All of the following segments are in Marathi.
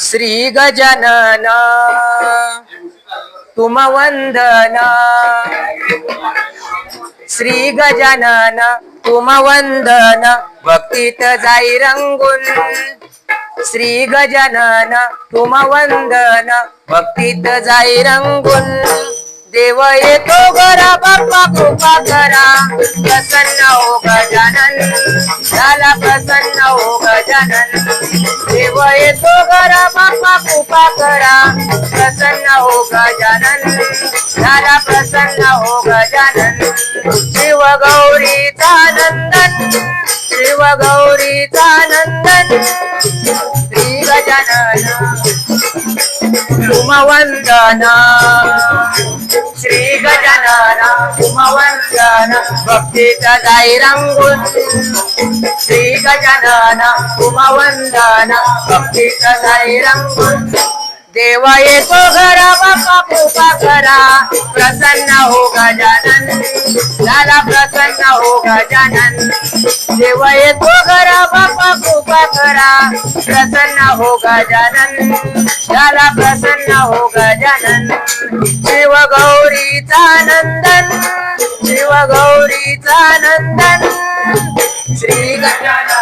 श्री गजानन तुम वंदना। श्री गजानन तुम वंदना। भक्तीत जाई रंगून। श्री गजानन तुम वंदना। भक्तीत जाई रंगून। देव येतो घरा बाप्पा कृपा करा. प्रसन्न हो गजानन झाला प्रसन्न हो गजानन देव येतो घरा बाप्पा कृपा करा. प्रसन्न हो गजानन झाला प्रसन्न हो गजानन शिव गौरीचा नंदन श्री गजानन तुम वंदन श्री गजानन तुम वंदन भक्तीत जाई रंगून श्री देवा येतो घरा बाप्पा पोपा करा प्रसन्न हो गजानन झाला प्रसन्न हो गजानन देवा येतो घरा बाप्पा पोपा करा प्रसन्न हो गजानन झाला प्रसन्न हो गजानन शिव गौरीचा नंदन. शिव गौरीचा नंदन. श्री गजानन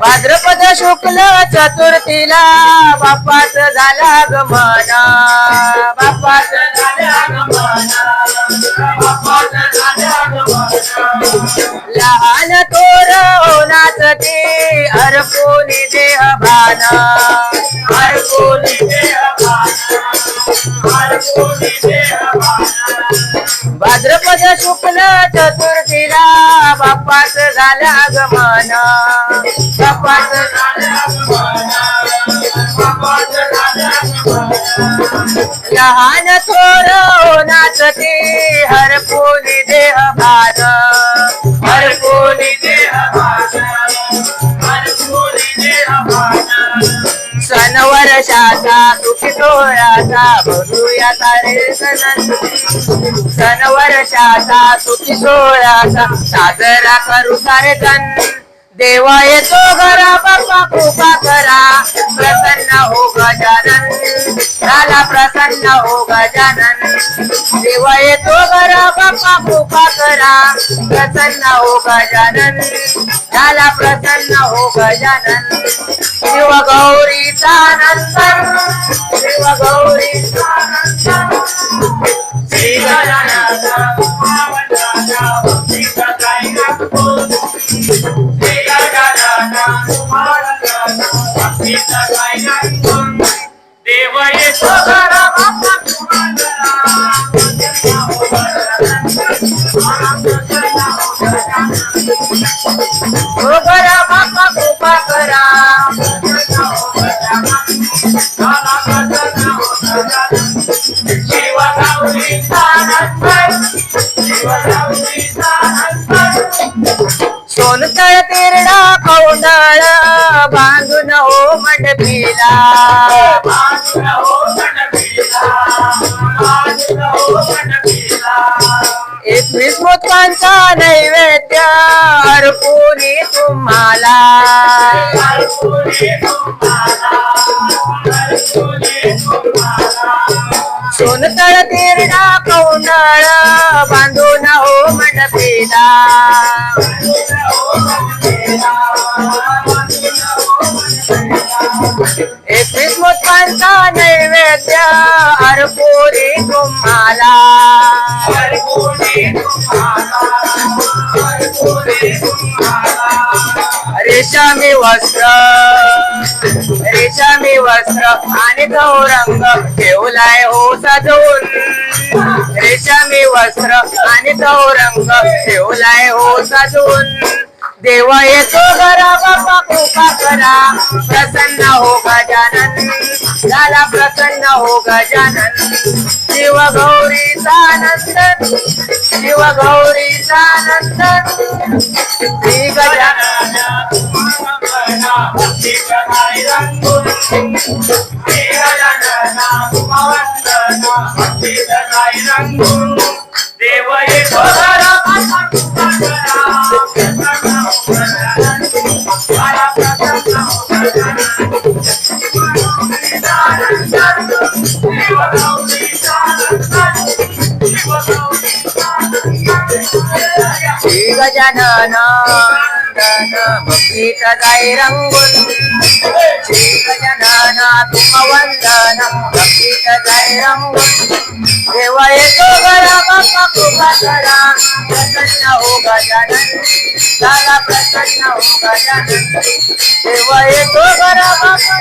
भाद्रपद शुक्ल चतुर्थीला बापाच झाला गमना बापाच लहान तोर होनाच ते हरपोनी देह भाना हरकोनी देवाना हरकोनी देवाना भाद्रपद शुक्ल चतुर्थीला बाप्पाच झाला गमना झाल्या बाप्पाच लहान थोर नाचते हरपोली देह भान हरपोली वर्षाचा सुखी सोहळ्याचा भरूया तारे सण सण वर्षाचा सुखी सोहळ्याचा साजरा करू सारे जण देवा येतो घरा बाप्पा कृपा करा. प्रसन्न हो गजानन. झाला प्रसन्न हो गजानन. देवा येतो घरा बाप्पा कृपा करा. प्रसन्न हो गजानन. झाला प्रसन्न हो गजानन. सोनतळ तेरडा कौंडाळ बांधून हो मंडपीला. एकवीस मोत्यांचा नैवेद्य अर्पुनी तुम्हाला. एकवीस मोत्यांचा नैवेद्य अरपुरी तुम्हाला। तुम्हाला, रेशमी वस्त्र रेशमी वस्त्र आणि गौरंग रंग ठेवलाय हो सजवून मी वस्त्र आणि तो रंग ठेवलाय हो सजवून. देव येतो घरा बाप्पा कृपा करा. प्रसन्न हो गजानन. झाला प्रसन्न हो गजानन. शिव गौरीचा नंदन. शिव गौरीचा नंदन. श्री गजानन. देव येतो घरा बाप्पा कृपा करा. येतो घरा बाप्पा कृपा करा प्रसन्न हो गजानन प्रसन्न हो गजानन येतो घरा बाप्पा